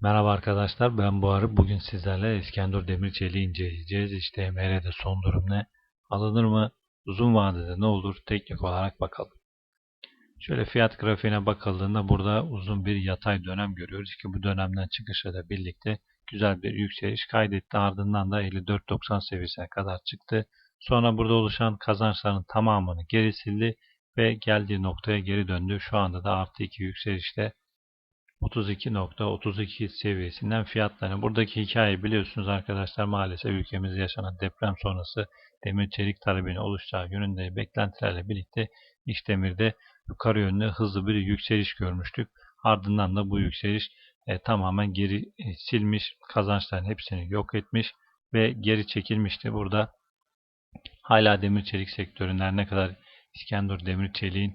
Merhaba arkadaşlar ben Buharı. Bugün sizlerle İskendur Demirçelik'i inceleyeceğiz. İşte MR'de son durum ne? Alınır mı? Uzun vadede ne olur? Teknik olarak bakalım. Şöyle fiyat grafiğine bakıldığında burada uzun bir yatay dönem görüyoruz ki bu dönemden çıkışla da birlikte güzel bir yükseliş kaydetti. Ardından da 54.90 seviyesine kadar çıktı. Sonra burada oluşan kazançların tamamını geri sildi ve geldiği noktaya geri döndü. Şu anda da artı 2 yükselişte 32.32 seviyesinden fiyatlarını. Buradaki hikayeyi biliyorsunuz arkadaşlar maalesef ülkemizde yaşanan deprem sonrası demir çelik talebinin oluşacağı yönünde beklentilerle birlikte iş demirde yukarı yönlü hızlı bir yükseliş görmüştük. Ardından da bu yükseliş e, tamamen geri e, silmiş, kazançların hepsini yok etmiş ve geri çekilmişti. Burada hala demir çelik sektöründen ne kadar İskendur Demir Çelik'in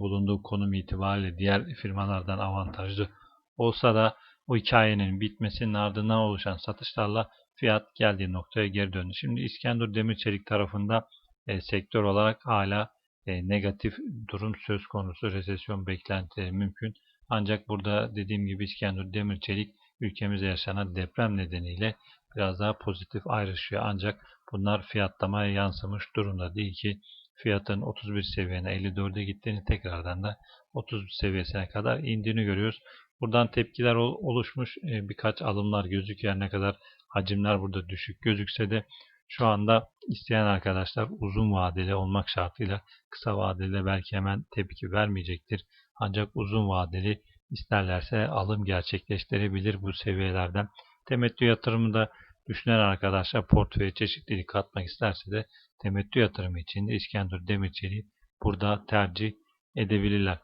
bulunduğu konum itibariyle diğer firmalardan avantajlı olsa da o hikayenin bitmesinin ardından oluşan satışlarla fiyat geldiği noktaya geri döndü. Şimdi İskendur Demirçelik tarafında e, sektör olarak hala e, negatif durum söz konusu. Resesyon beklentileri mümkün. Ancak burada dediğim gibi İskendur Demirçelik ülkemizde yaşanan deprem nedeniyle biraz daha pozitif ayrışıyor. Ancak bunlar fiyatlamaya yansımış durumda değil ki fiyatın 31 seviyene 54'e gittiğini tekrardan da 30 seviyesine kadar indiğini görüyoruz. Buradan tepkiler oluşmuş e, birkaç alımlar gözüküyor. Ne kadar hacimler burada düşük gözükse de şu anda isteyen arkadaşlar uzun vadeli olmak şartıyla kısa vadeli belki hemen tepki vermeyecektir. Ancak uzun vadeli isterlerse alım gerçekleştirebilir bu seviyelerden. Temettü yatırımı da düşünen arkadaşlar portföye çeşitlilik katmak isterse de temettü yatırımı için de İskendur Demirçelik'i burada tercih edebilirler.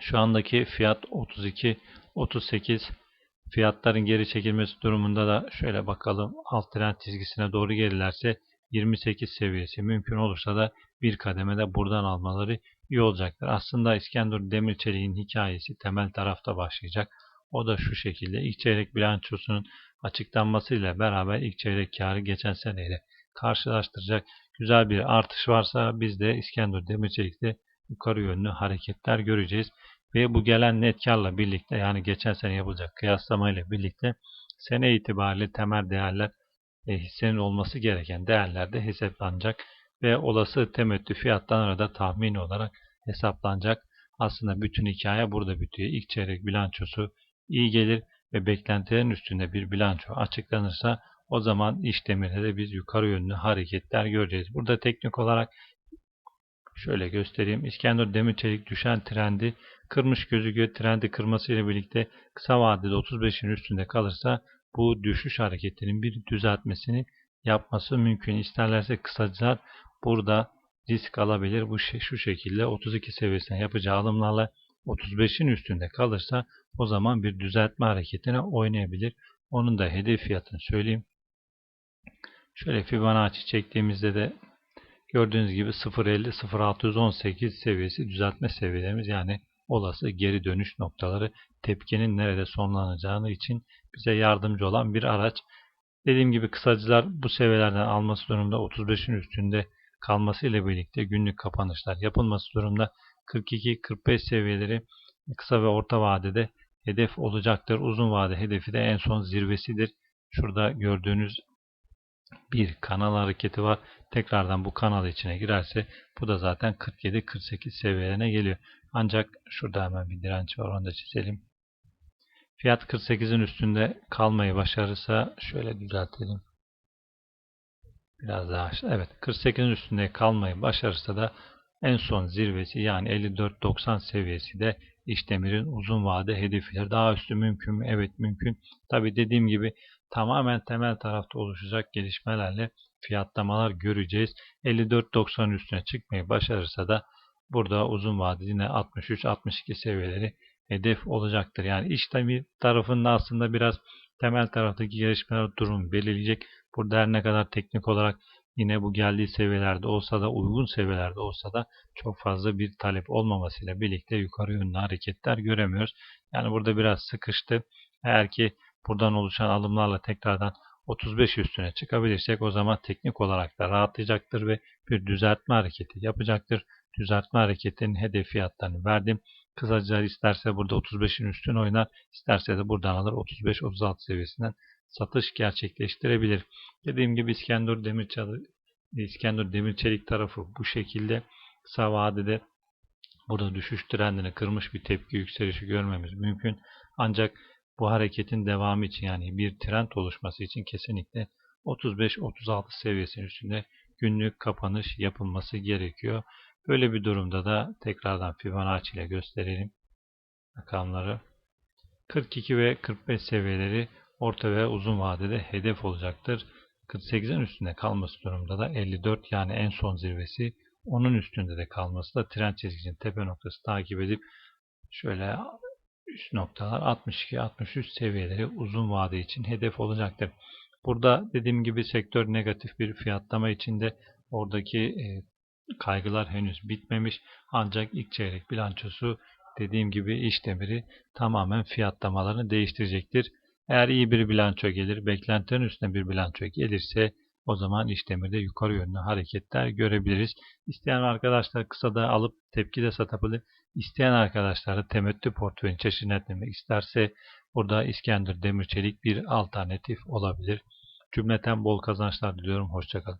Şu andaki fiyat 32 38 fiyatların geri çekilmesi durumunda da şöyle bakalım alt trend çizgisine doğru gerilerse 28 seviyesi mümkün olursa da bir kademede buradan almaları iyi olacaktır. Aslında İskendur Demirçelik'in hikayesi temel tarafta başlayacak. O da şu şekilde ilk çeyrek bilançosunun açıklanmasıyla beraber ilk çeyrek karı geçen seneyle karşılaştıracak güzel bir artış varsa biz de İskendur Demirçelik'te yukarı yönlü hareketler göreceğiz. Ve bu gelen net karla birlikte yani geçen sene yapılacak kıyaslama ile birlikte sene itibariyle temel değerler e, hissenin olması gereken değerlerde hesaplanacak ve olası temettü fiyattan arada tahmin olarak hesaplanacak. Aslında bütün hikaye burada bitiyor. İlk çeyrek bilançosu iyi gelir ve beklentilerin üstünde bir bilanço açıklanırsa o zaman iş demirde de biz yukarı yönlü hareketler göreceğiz. Burada teknik olarak şöyle göstereyim. İskender Demirçelik düşen trendi kırmış gözüküyor. Trendi kırması ile birlikte kısa vadede 35'in üstünde kalırsa bu düşüş hareketinin bir düzeltmesini yapması mümkün. İsterlerse kısacılar burada risk alabilir. Bu şu şekilde 32 seviyesine yapacağı alımlarla 35'in üstünde kalırsa o zaman bir düzeltme hareketine oynayabilir. Onun da hedef fiyatını söyleyeyim. Şöyle Fibonacci çektiğimizde de gördüğünüz gibi 0.50-0.618 seviyesi düzeltme seviyelerimiz yani olası geri dönüş noktaları tepkinin nerede sonlanacağını için bize yardımcı olan bir araç. Dediğim gibi kısacılar bu seviyelerden alması durumda 35'in üstünde kalması ile birlikte günlük kapanışlar yapılması durumda 42-45 seviyeleri kısa ve orta vadede hedef olacaktır. Uzun vade hedefi de en son zirvesidir. Şurada gördüğünüz bir kanal hareketi var. Tekrardan bu kanal içine girerse bu da zaten 47-48 seviyelerine geliyor. Ancak şurada hemen bir direnç var onu da çizelim. Fiyat 48'in üstünde kalmayı başarırsa şöyle düzeltelim. Biraz daha evet 48'in üstünde kalmayı başarırsa da en son zirvesi yani 54-90 seviyesi de işdemirin uzun vade hedefidir. Daha üstü mümkün mü? Evet mümkün. Tabi dediğim gibi tamamen temel tarafta oluşacak gelişmelerle fiyatlamalar göreceğiz. 54-90 üstüne çıkmayı başarırsa da burada uzun vadeli yine 63-62 seviyeleri hedef olacaktır. Yani iş tarafında aslında biraz temel taraftaki gelişmeler durum belirleyecek. Burada her ne kadar teknik olarak yine bu geldiği seviyelerde olsa da uygun seviyelerde olsa da çok fazla bir talep olmamasıyla birlikte yukarı yönlü hareketler göremiyoruz. Yani burada biraz sıkıştı. Eğer ki buradan oluşan alımlarla tekrardan 35 üstüne çıkabilirsek o zaman teknik olarak da rahatlayacaktır ve bir düzeltme hareketi yapacaktır. Düzeltme hareketinin hedef fiyatlarını verdim. Kısaca isterse burada 35'in üstüne oynar, isterse de buradan alır 35-36 seviyesinden satış gerçekleştirebilir. Dediğim gibi İskendur Demirçalı İskendur Demirçelik tarafı bu şekilde kısa vadede burada düşüş trendini kırmış bir tepki yükselişi görmemiz mümkün. Ancak bu hareketin devamı için yani bir trend oluşması için kesinlikle 35-36 seviyesinin üstünde günlük kapanış yapılması gerekiyor. Böyle bir durumda da tekrardan Fibonacci ile gösterelim rakamları. 42 ve 45 seviyeleri orta ve uzun vadede hedef olacaktır. 48'in üstünde kalması durumda da 54 yani en son zirvesi onun üstünde de kalması da trend çizgisinin tepe noktası takip edip şöyle üst noktalar 62-63 seviyeleri uzun vade için hedef olacaktır. Burada dediğim gibi sektör negatif bir fiyatlama içinde oradaki e, kaygılar henüz bitmemiş. Ancak ilk çeyrek bilançosu dediğim gibi iş demiri tamamen fiyatlamalarını değiştirecektir. Eğer iyi bir bilanço gelir, beklentilerin üstüne bir bilanço gelirse o zaman iş demirde yukarı yönlü hareketler görebiliriz. İsteyen arkadaşlar kısa da alıp tepki de satabilir. İsteyen arkadaşlar da temettü portföyünü çeşitlendirmek isterse burada İskender Demirçelik bir alternatif olabilir. Cümleten bol kazançlar diliyorum. Hoşçakalın.